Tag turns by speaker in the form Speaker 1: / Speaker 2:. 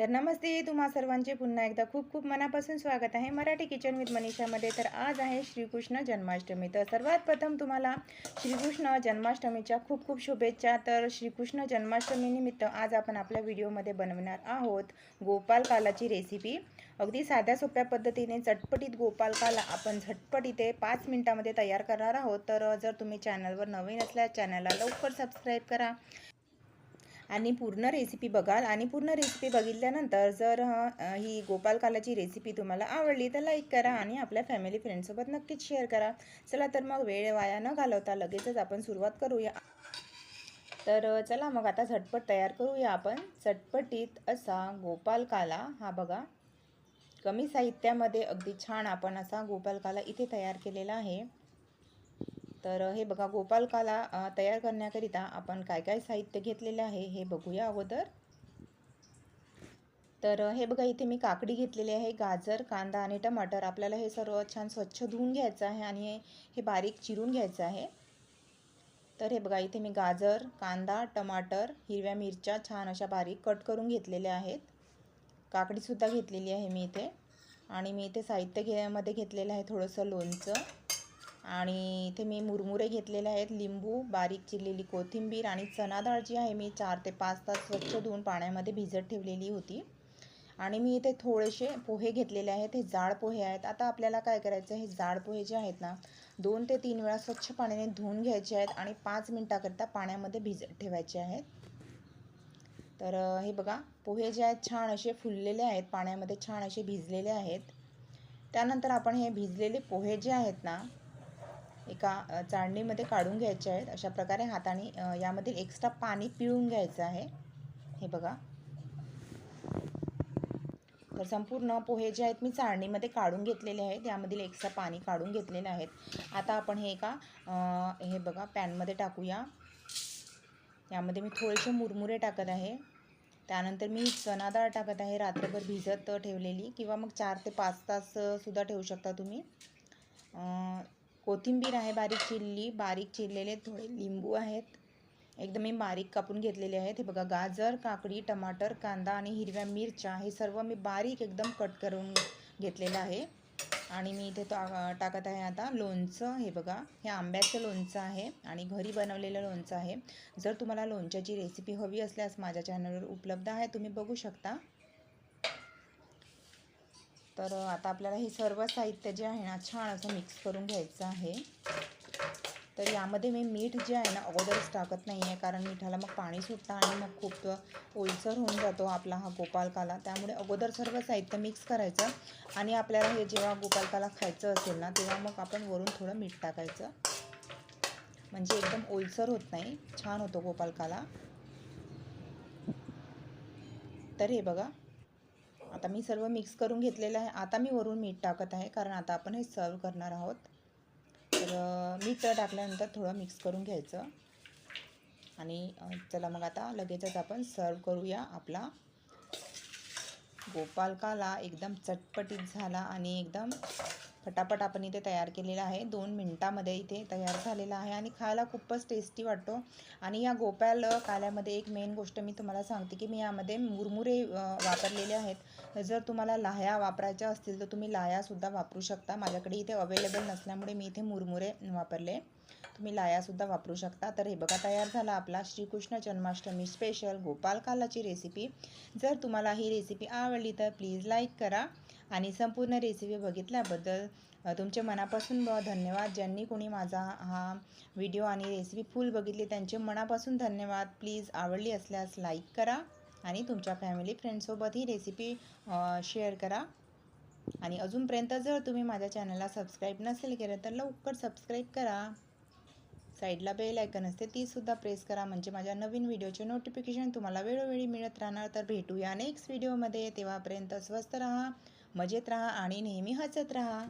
Speaker 1: तर नमस्ते तुम्हा सर्वांचे पुन्हा एकदा खूप खूप मनापासून स्वागत आहे मराठी किचन विथ मनीषामध्ये तर आज आहे श्रीकृष्ण जन्माष्टमी. तर सर्वात प्रथम तुम्हाला श्रीकृष्ण जन्माष्टमीच्या खूप खूप शुभेच्छा. तर श्रीकृष्ण जन्माष्टमीनिमित्त आज आपण आपल्या व्हिडिओमध्ये बनवणार आहोत गोपाल कालाची रेसिपी अगदी साध्या सोप्या पद्धतीने चटपटीत गोपालकाला आपण झटपट इथे पाच मिनिटामध्ये तयार करणार आहोत. तर जर तुम्ही चॅनलवर नवीन असल्यास चॅनलला लवकर सबस्क्राईब करा. आणि पूर्ण रेसिपी बघाल. आणि पूर्ण रेसिपी बघितल्यानंतर जर ही गोपाल कालाची रेसिपी तुम्हाला आवडली तर लाईक करा आणि आपल्या फॅमिली फ्रेंडसोबत नक्कीच शेअर करा. चला तर मग वेळ वाया न घालवता लगेचच आपण सुरुवात करूया. तर चला मग आता झटपट तयार करूया आपण. चटपटीत असा गोपाल काला हा बघा कमी साहित्यामध्ये अगदी छान आपण असा गोपालकाला इथे तयार केलेला आहे. तर हे बघा गोपालकाला तयार करण्याकरिता आपण काय काय साहित्य घेतलेलं आहे हे बघूया अगोदर. तर हे बघा इथे मी काकडी घेतलेली आहे गाजर कांदा आणि टमाटर. आपल्याला हे सर्व छान स्वच्छ धुवून घ्यायचं आहे आणि हे बारीक चिरून घ्यायचं आहे. तर हे बघा इथे मी गाजर कांदा टमाटर हिरव्या मिरच्या छान अशा बारीक कट करून घेतलेल्या आहेत. काकडीसुद्धा घेतलेली आहे मी इथे. आणि मी इथे साहित्य घे मध्ये घेतलेलं आहे थोडंसं लोणचं. आणि इथे मी मुरमुरे घेतलेले आहेत लिंबू बारीक चिरलेली कोथिंबीर आणि चणा डाळ जी आहे मी चार ते पाच तास स्वच्छ धुवून पाण्यामध्ये भिजत ठेवलेली होती. आणि मी इथे थोडेसे पोहे घेतलेले आहेत हे जाड पोहे आहेत. आता आपल्याला काय करायचं हे जाड पोहे जे आहेत ना दोन ते तीन वेळा स्वच्छ पाण्याने धुवून घ्यायचे आहेत आणि पाच मिनटाकरता पाण्यामध्ये भिजत ठेवायचे आहेत. तर हे बघा पोहे जे आहेत छान असे फुललेले आहेत पाण्यामध्ये छान असे भिजलेले आहेत. त्यानंतर आपण हे भिजलेले पोहे जे आहेत ना एका चाळणीमध्ये काढून घ्यायचे आहेत. अशा प्रकारे हाताने यामधील एक्स्ट्रा पाणी पिळून घ्यायचं आहे. हे बघा. तर संपूर्ण पोहे जे आहेत मी चाळणीमध्ये काढून घेतलेले आहेत. यामधील एक्स्ट्रा पाणी काढून घेतलेले आहेत. आता आपण हे एका हे बघा पॅनमध्ये टाकूया. यामध्ये मी थोडेसे मुरमुरे टाकत आहे. त्यानंतर मी चणा डाळ टाकत आहे. रात्रभर भिजत ठेवलेली किंवा मग चार ते पाच ताससुद्धा ठेवू शकता तुम्ही. कोथिंबीर आहे बारीक चिरली बारीक चिरलेले थोडे लिंबू आहेत. एकदम मी बारीक कापून घेतलेले आहेत. हे बघा गाजर काकडी टमाटर कांदा आणि हिरव्या मिरच्या हे सर्व मी बारीक एकदम कट करून घेतलेलं आहे. आणि मी इथे टाकत आहे आता लोणचं. हे बघा हे आंब्याचं लोणचं आहे आणि घरी बनवलेलं लोणचं आहे. जर तुम्हाला लोणच्याची रेसिपी हवी असल्यास माझ्या चॅनलवर उपलब्ध आहे तुम्ही बघू शकता. तर आता आपल्याला हे सर्व साहित्य जे आहे ना छान असं मिक्स करून घ्यायचं आहे. तर यामध्ये मी मीठ जे आहे ना अगोदरच टाकत नाही आहे कारण मिठाला मग पाणी सुटतं आणि मग खूप ओलसर होऊन जातो आपला हा गोपालकाला. त्यामुळे अगोदर सर्व साहित्य मिक्स करायचं आणि आपल्याला हे जेव्हा गोपालकाला खायचं असेल ना तेव्हा मग आपण वरून थोडं मीठ टाकायचं. म्हणजे एकदम ओलसर होत नाही छान होतो गोपालकाला. तर हे बघा. आता मी सर्व मिक्स करून घेतलेलं आहे. आता मी वरून मीठ टाकत आहे कारण आता आपण हे सर्व करणार आहोत. तर मीठ टाकल्यानंतर थोडं मिक्स करून घ्यायचं. आणि चला मग आता लगेचच आपण सर्व करूया आपला गोपालकाला. एकदम चटपटीत झाला आणि एकदम फटाफट आपण इथे तयार केलेला आहे. दोन मिनटामध्ये इथे तयार झालेला आहे आणि खायला खूपच टेस्टी वाटतो. आणि या गोपाल काल्यामध्ये एक मेन गोष्ट मी तुम्हाला सांगते की मी यामध्ये मुरमुरे वापरलेले आहेत. जर तुम्हाला लाह्या वापरायच्या असतील तर तुम्ही लाह्यासुद्धा वापरू शकता. माझ्याकडे इथे अवेलेबल नसल्यामुळे मी इथे मुरमुरे वापरले. तुम्ही लायासुद्धा वापरू शकता. तर हे बघा तयार झाला आपला श्रीकृष्ण जन्माष्टमी स्पेशल गोपाल कालाची रेसिपी जर तुम्हाला ही रेसिपी आवडली तर प्लीज लाईक करा आणि संपूर्ण रेसिपी बघितल्याबद्दल तुमचे मनापासून ब धन्यवाद. ज्यांनी कोणी माझा हा व्हिडिओ आणि रेसिपी फुल बघितली त्यांचे मनापासून धन्यवाद. प्लीज आवडली असल्यास लाईक करा आणि तुमच्या फॅमिली फ्रेंडसोबत ही रेसिपी शेअर करा. आणि अजूनपर्यंत जर तुम्ही माझ्या चॅनलला सबस्क्राईब नसेल केलं तर लवकर सबस्क्राईब करा. साईडला बेल आयकन असते तीसुद्धा प्रेस करा. म्हणजे माझ्या नवीन व्हिडिओचे नोटिफिकेशन तुम्हाला वेळोवेळी मिळत राहणार. तर भेटूया नेक्स्ट व्हिडिओमध्ये तेव्हापर्यंत स्वस्त राहा मजेत राहा आणि नेहमी हसत राहा.